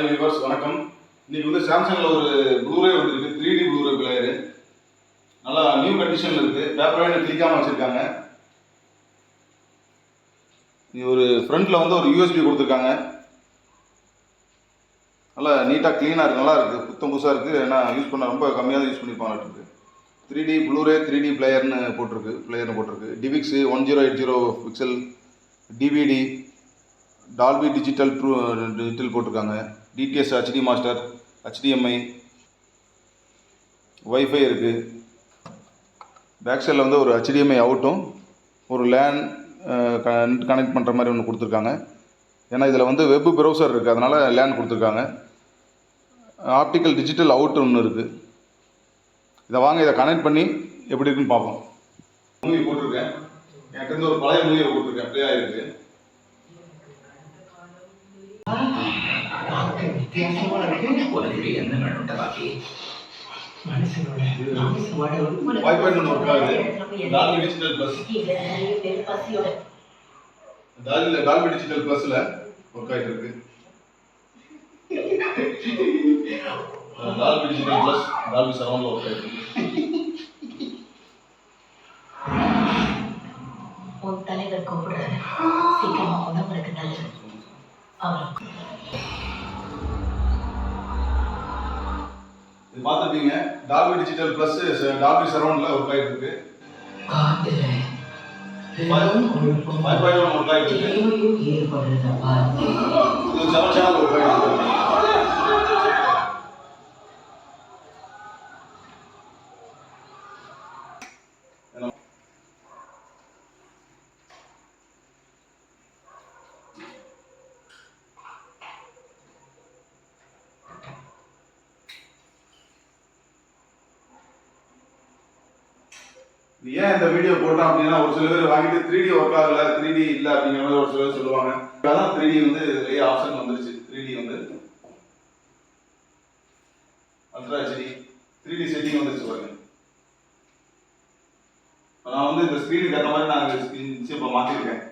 Viewers வணக்கம். இன்னைக்கு வந்து சாம்சங்ல ஒரு ப்ளூரே வந்துருக்கு த்ரீ டி ப்ளூரே பிளேயரு நல்லா நியூ கண்டிஷனில் இருக்குது பேப்பரே எனக்கு கிளிக்காமல் வச்சுருக்காங்க. இது ஒரு ஃப்ரண்ட்டில் வந்து ஒரு யூஎஸ்பி கொடுத்துருக்காங்க. நல்லா நீட்டாக க்ளீனாக இருக்குது நல்லா இருக்குது புத்தம் புதுசாக இருக்குது ஏன்னா யூஸ் பண்ண ரொம்ப கம்மியாக தான் யூஸ் பண்ணிப்பாங்க இருக்கு three D Blu-ray three D பிளேயர்னு போட்டிருக்கு. பிளேயர்னு போட்டிருக்கு DivX one zero eight zero pixel DVD Dolby digital true digital போட்டிருக்காங்க. DTS HD master HDMI wifi இருக்குது பேக் சைடில் வந்து ஒரு ஹெச்டிஎம்ஐ அவுட்டும் ஒரு லேன் கனெக்ட் பண்ணுற மாதிரி ஒன்று கொடுத்துருக்காங்க. ஏன்னா இதில் வந்து வெப் ப்ரௌசர் இருக்குது அதனால் லேன் கொடுத்துருக்காங்க. ஆப்டிக்கல் டிஜிட்டல் அவுட் ஒன்று இருக்குது இதை வாங்க இதை கனெக்ட் பண்ணி எப்படி இருக்குன்னு பார்ப்போம். மூவி போட்டிருக்கேன். என்கிட்ட ஒரு பழைய மூவியை போட்டிருக்கேன். ப்ளே ஆகிருக்கு வித்தியாசமா இருக்கு. உனக்கு என்ன வேணும்ட்ட பாக்கி ஒரு வைஃபை ஒன்று ஒர்க் ஆகுது டால்பி டிஜிட்டல் இருக்கு. டிஜிட்டல் சரௌண்டில் ஒர்க் ஆகிட்டு இருக்கு. உன் தலைவர் கூப்பிடுறாரு. சீக்கிரமா உடம்புக்கு நல்லது. அவருக்கு பார்த்துருப்பீங்க டால்பி டிஜிட்டல் ப்ளஸ் டால்பி சரௌண்டில் ஒர்க் ஆகிட்டு இருக்கு ஒர்க் ஆகிட்டு இருக்கு தேவையும் ஏற்படுறதப்பா இது செவன் சேனல் ஒர்க் ஆகிட்டு இருக்கு இது ஏன் இந்த வீடியோ போட்டோம் அப்படின்னா ஒரு சில பேர் வாங்கிட்டு த்ரீ டி ஒர்க் ஆகல த்ரீ டி இல்லை அப்படிங்கிற மாதிரி ஒரு சில பேர் சொல்லுவாங்க. அதான் த்ரீ டி வந்து நிறைய ஆப்ஷன் வந்துருச்சு. த்ரீ டி வந்து ultra HD three D setting வந்துருச்சு பாருங்க. நான் வந்து இந்த ஸ்க்ரீனுக்கு ஏற்ற மாதிரி நான் இப்போ மாற்றிருக்கேன்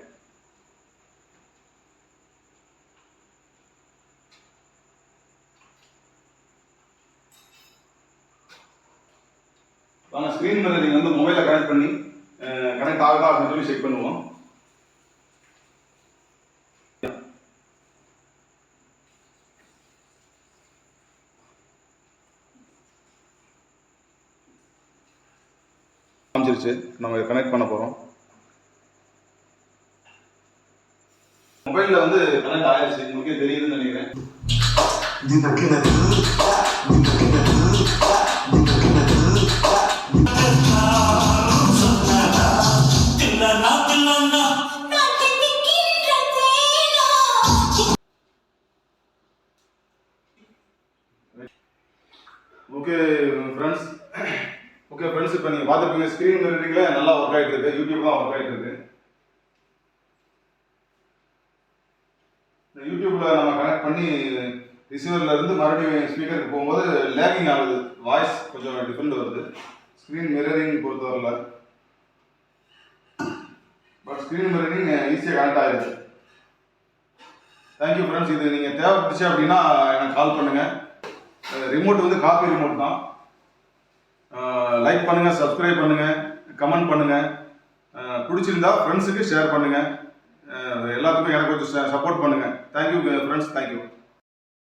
வாங்க ஸ்க்ரீன் மேலே நீங்கள் வந்து மொபைலை கனெக்ட் பண்ணி கனெக்ட் ஆகுதா அப்படின்னு சொல்லி செக் பண்ணுவோம். காமிச்சிருச்சு. நம்ம கனெக்ட் பண்ண போகிறோம் மொபைலில் வந்து கனெக்ட் ஆயிடுச்சு உங்களுக்கே தெரியுதுன்னு நினைக்கிறேன். ஓகே ஃப்ரெண்ட்ஸ் ஓகே ஃப்ரெண்ட்ஸ் இப்போ நீங்கள் பார்த்துருப்பீங்க ஸ்க்ரீன் மிரரிங்கில் நல்லா ஒர்க் ஆகிட்டு இருக்கு. யூடியூப் தான் ஒர்க் ஆகிட்டு இருக்கு. யூடியூப்பில் நம்ம கனெக்ட் பண்ணி ரிசீவரில் இருந்து மறுபடியும் ஸ்பீக்கருக்கு போகும்போது லேகிங் ஆகுது. வாய்ஸ் கொஞ்சம் டிஃப்ரெண்ட் வருது. ஸ்க்ரீன் மிரரிங் பொறுத்தவரையில் பட் ஸ்க்ரீன் மிரரிங் ஈஸியாக கனெக்ட் ஆகிடுது தேங்க்யூ ஃப்ரெண்ட்ஸ் இது நீங்கள் தேவைப்பட்டுச்சு அப்படின்னா எனக்கு கால் பண்ணுங்கள் ரிமோட் வந்து காப்பி ரிமோட் தான். லைக் பண்ணுங்கள் சப்ஸ்கிரைப் பண்ணுங்கள் கமெண்ட் பண்ணுங்கள் பிடிச்சிருந்தா ஃப்ரெண்ட்ஸுக்கு ஷேர் பண்ணுங்கள் எல்லாத்துக்கும் எனக்கு கொஞ்சம் சப்போர்ட் பண்ணுங்கள் தேங்க்யூ ஃப்ரெண்ட்ஸ் தேங்க்யூ